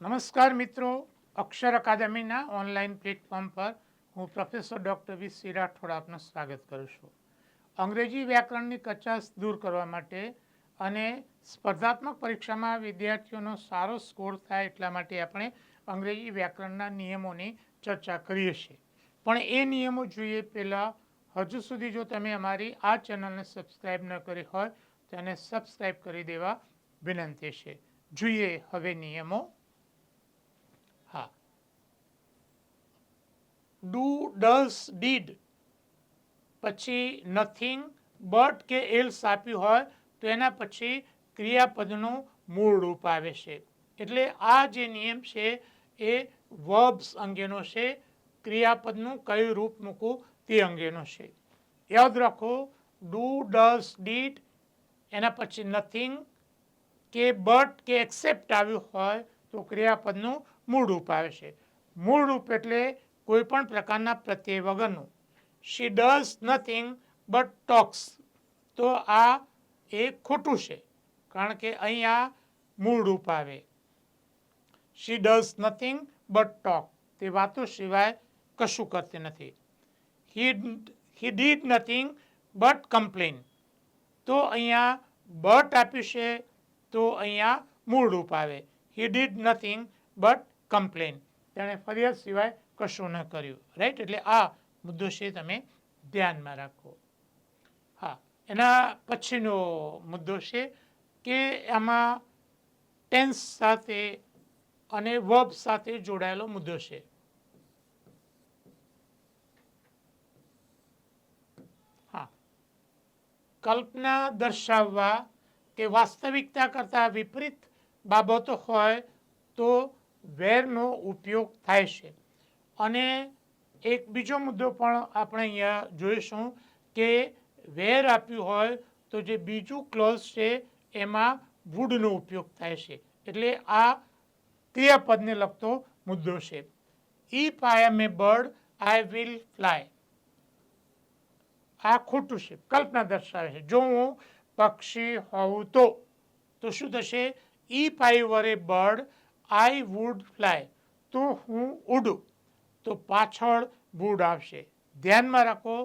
નમસ્કાર મિત્રો, અક્ષર અકાદમીના online platform પર હું professor doctor V. C. Rathod આપનું સ્વાગત કરું છું. અંગ્રેજી વ્યાકરણની કચાશ દૂર કરવા માટે અને સ્પર્ધાત્મક પરીક્ષામાં વિદ્યાર્થીઓનો સારો સ્કોર થાય એટલા માટે આપણે અંગ્રેજી વ્યાકરણના નિયમોની ચર્ચા કરીએ છીએ. પણ એ નિયમો જોઈએ પહેલાં, હજુ સુધી જો તમે અમારી આ ચેનલને સબસ્ક્રાઈબ ન કરી હોય, તો એને સબસ્ક્રાઈબ કરી દેવા વિનંતી છે. જોઈએ હવે નિયમો હા ડુ ડઝ ડીડ. પછી નથિંગ બટ કે એલ્સ આપ્યું હોય તો એના પછી ક્રિયાપદનું મૂળ રૂપ આવે છે. એટલે આ જે નિયમ છે એ વર્બ્સ અંગેનો છે, ક્રિયાપદનું કયું રૂપ મૂકવું તે અંગેનો છે. યાદ રાખો, ડુ ડઝ ડીડ, એના પછી નથિંગ કે બટ કે એક્સેપ્ટ આવ્યું હોય તો ક્રિયાપદનું મૂળ રૂપ આવે છે. મૂળ રૂપ એટલે કોઈ પણ પ્રકારના પ્રત્યય વગરનું. She does nothing but talks તો આ એ ખોટું છે, કારણ કે અહીંયા મૂળ રૂપ આવે. She does nothing but talk તે વાતો સિવાય કશું કરતી નથી. He he did nothing but complain તો અહીંયા બટ આપ્યું છે, તો અહીંયા મૂળ રૂપ આવે. He did nothing but complain તેણે ફરિયાદ સિવાય કશું ન કર્યું. રાઈટ એટલે આ મુદ્દો છે તમે ધ્યાનમાં રાખો. હા. એના પછીનો મુદ્દો છે કે આમાં ટેન્સ સાથે અને વર્બ સાથે જોડાયેલો મુદ્દો છે. હા. કલ્પના દર્શાવવા કે વાસ્તવિકતા કરતાં વિપરીત બાબતો હોય તો વેરનો ઉપયોગ થાય છે. અને એક બીજો મુદ્દો પણ આપણે અહીંયા જોઈશું કે વેર આપ્યું હોય તો જે બીજું ક્લોઝ છે એમાં વુડનો ઉપયોગ થાય છે. એટલે આ ક્રિયાપદને લગતો મુદ્દો છે. If I am bird I will fly આ ખોટું છે. કલ્પના દર્શાવે છે. જો હું પક્ષી હોઉં તો તો શું થશે? If I were a bird I would fly તો હું ઉડું. તો પાછળ વુડ આવશે. ધ્યાનમાં રાખો,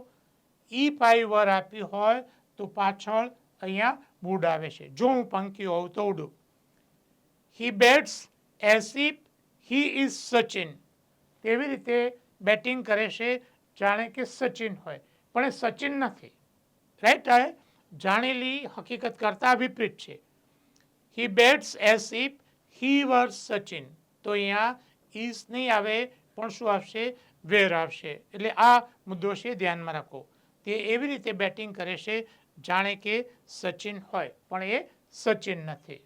ઈ પાઈ વર આપી હોય તો પાછળ અહીંયા વુડ આવે છે. જો હું પંખી હોઉં તો ઉડું હી બેટ્સ એસીપ હી ઇઝ સચિન તેવી રીતે બેટિંગ કરે છે? જાણે કે સચિન હોય. પણ એ સચિન નથી. રાઈટ જાણેલી હકીકત કરતાં વિપરીત છે. હી બેટ્સ એસિપ હી વર સચિન તો અહીંયા ઇઝ નહીં આવે પણ શું આવશે વેર આવશે એટલે આ મુદ્દો છે ધ્યાનમાં રાખો. તે એવી રીતે બેટિંગ કરે છે, જાણે કે સચિન હોય, પણ એ સચિન નથી.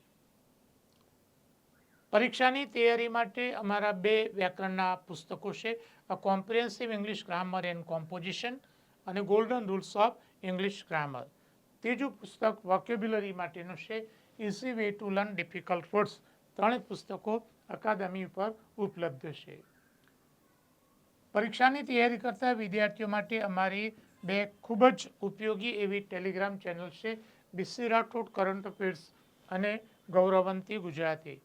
પરીક્ષાની તૈયારી માટે અમારા બે વ્યાકરણના પુસ્તકો છે a comprehensive English grammar and composition અને golden rules of English grammar ત્રીજું પુસ્તક વોક્યુબ્યુલરી માટેનું છે easy way to learn difficult words ત્રણેય પુસ્તકો અકાદમી ઉપર ઉપલબ્ધ છે. પરીક્ષાની તૈયારી કરતા વિદ્યાર્થીઓ માટે અમારી બે ખૂબ જ ઉપયોગી એવી ટેલિગ્રામ ચેનલ છે B C Rathod, current affairs અને ગૌરવંતી ગુજરાતી.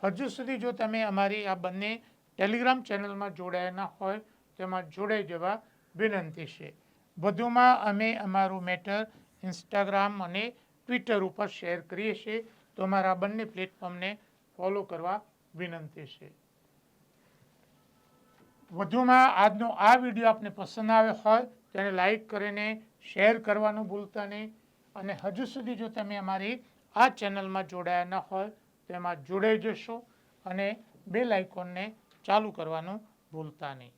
હજુ સુધી જો તમે અમારી આ બંને ટેલિગ્રામ ચેનલમાં જોડાયા ન હોય તેમાં જોડાઈ જવા વિનંતી છે. વધુમાં અમે અમારું મેટર ઇન્સ્ટાગ્રામ અને ટ્વિટર ઉપર શેર કરીએ છીએ, તો અમારા બંને પ્લેટફોર્મને ફોલો કરવા વિનંતી છે. વધુમાં આજનો આ વીડિયો આપને પસંદ આવ્યો હોય, તેને લાઈક કરીને, શેર કરવાનું ભૂલતા નહીં. અને હજુ સુધી જો તમે અમારી આ ચેનલમાં જોડાયા ન હોય, તો એમાં જોડાઈ જશો અને બે લાઇકોનને ચાલુ કરવાનું ભૂલતા નહીં.